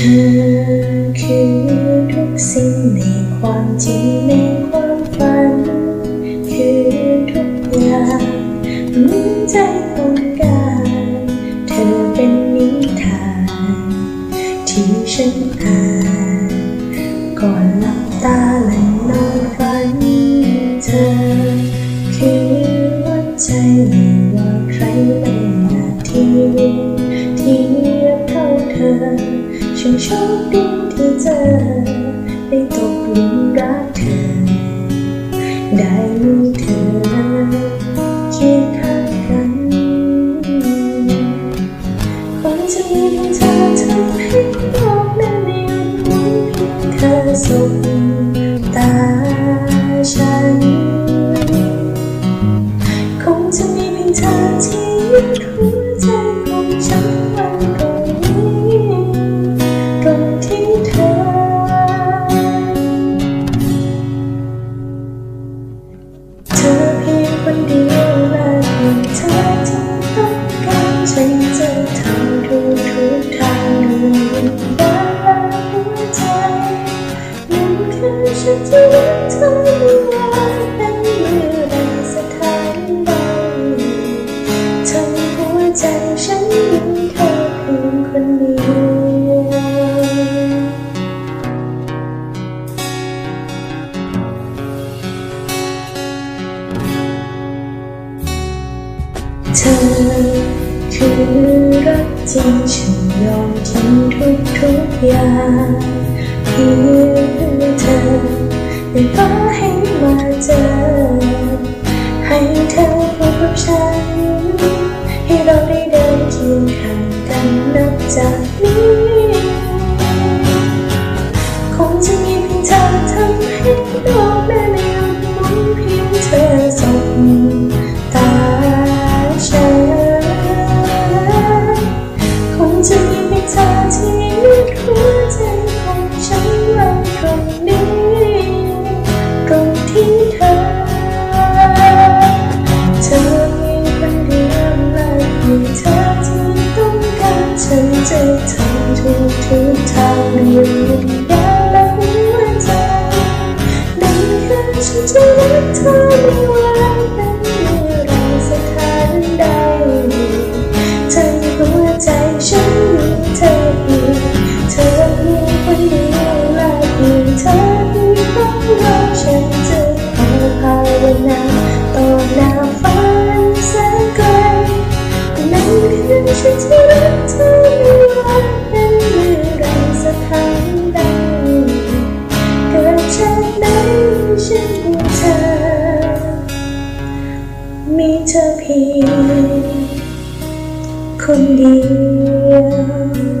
อคือทุกสิ่งในความจริงในความฝัน คือทุกอย่างเหมือนใจต้องการ เธอเป็นนิทาน ที่ฉันอ่านก่อนหลับ ชคดีที่เจอได้ตกหลุมรักเธอ ได้มีเธอ ฉันจะรักเธอไม่ว่าเป็นเมื่อใดสถานใดทั้งหัวใจฉันมีเธอเพียงคนเดียวเธอคือรักจริงฉันยอมทิ้งทุกทุกอย่างเพื่อเธอได้ฟ้าให้มาเจอ ให้เธอพบกับฉัน ให้เราได้เดินเคียงข้างกันนับจากนี้ คงจะมีเพียงเธอทำให้โลกได้ไม่หยุดหมุนเพียงเธอสบตาฉันคงจะมีเพียงเธอที่ยึดหัวใจ ฉันจะรักเธอไม่ว่าเป็นเมื่อไรสถานใดทั้งหัวใจฉันมีเธอเพียงเธอเพียงคนเดียวและเพียงเธอที่ต้องการฉันจะขอภาวนาต่อหน้าฟ้าแสนไกลนั่นคือฉันจะรักเธอ ฉันมีเธอ มีเธอเพียงคนเดียว